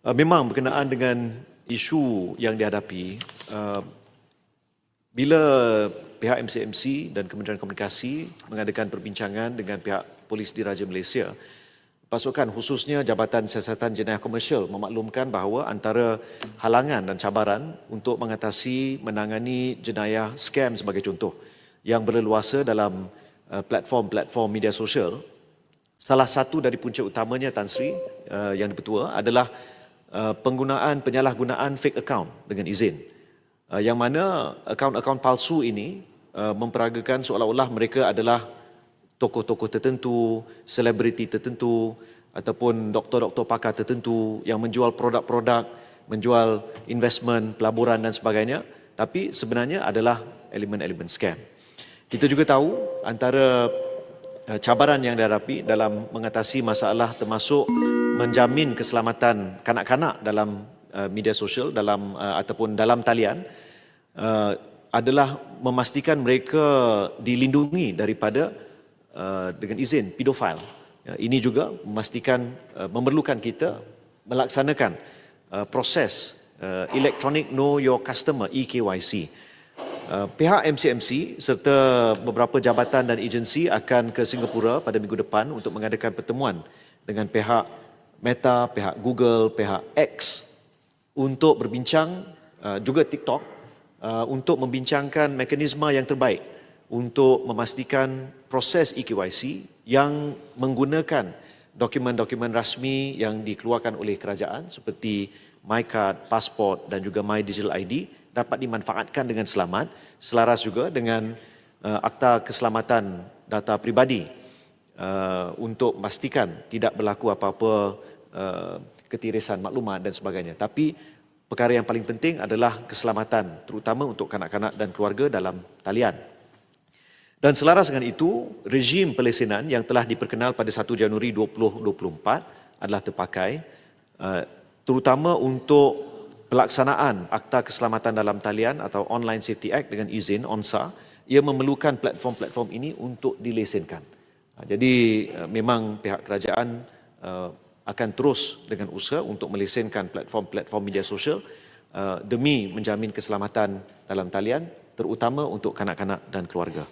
Uh, memang berkenaan dengan isu yang dihadapi, uh, bila pihak MCMC dan Kementerian Komunikasi mengadakan perbincangan dengan pihak Polis Diraja Malaysia, pasukan khususnya Jabatan Siasatan Jenayah Komersial memaklumkan bahawa antara halangan dan cabaran untuk mengatasi menangani jenayah scam sebagai contoh yang berleluasa dalam uh, platform-platform media sosial, salah satu dari punca utamanya Tan Sri yang dipertua adalah uh, penggunaan penyalahgunaan fake account dengan izin. Uh, yang mana akaun-akaun palsu ini uh, memperagakan seolah-olah mereka adalah tokoh-tokoh tertentu, selebriti tertentu ataupun doktor-doktor pakar tertentu yang menjual produk-produk, menjual investment, pelaburan dan sebagainya tapi sebenarnya adalah elemen-elemen scam. Kita juga tahu antara uh, cabaran yang dihadapi dalam mengatasi masalah termasuk menjamin keselamatan kanak-kanak dalam uh, media sosial dalam uh, ataupun dalam talian uh, adalah memastikan mereka dilindungi daripada dengan izin pedofil. Ya, ini juga memastikan memerlukan kita melaksanakan proses electronic know your customer EKYC. Pihak MCMC serta beberapa jabatan dan agensi akan ke Singapura pada minggu depan untuk mengadakan pertemuan dengan pihak Meta, pihak Google, pihak X untuk berbincang uh, juga TikTok uh, untuk membincangkan mekanisme yang terbaik untuk memastikan proses EKYC yang menggunakan dokumen-dokumen rasmi yang dikeluarkan oleh kerajaan seperti MyCard, pasport dan juga My Digital ID dapat dimanfaatkan dengan selamat selaras juga dengan uh, akta keselamatan data pribadi uh, untuk memastikan tidak berlaku apa-apa uh, ketirisan maklumat dan sebagainya. Tapi perkara yang paling penting adalah keselamatan terutama untuk kanak-kanak dan keluarga dalam talian. Dan selaras dengan itu rejim pelesenan yang telah diperkenal pada 1 Januari 2024 adalah terpakai uh, terutama untuk pelaksanaan Akta Keselamatan Dalam Talian atau Online Safety Act dengan izin ONSA, ia memerlukan platform-platform ini untuk dilesenkan. Ha, jadi uh, memang pihak kerajaan uh, akan terus dengan usaha untuk melesenkan platform-platform media sosial uh, demi menjamin keselamatan dalam talian terutama untuk kanak-kanak dan keluarga.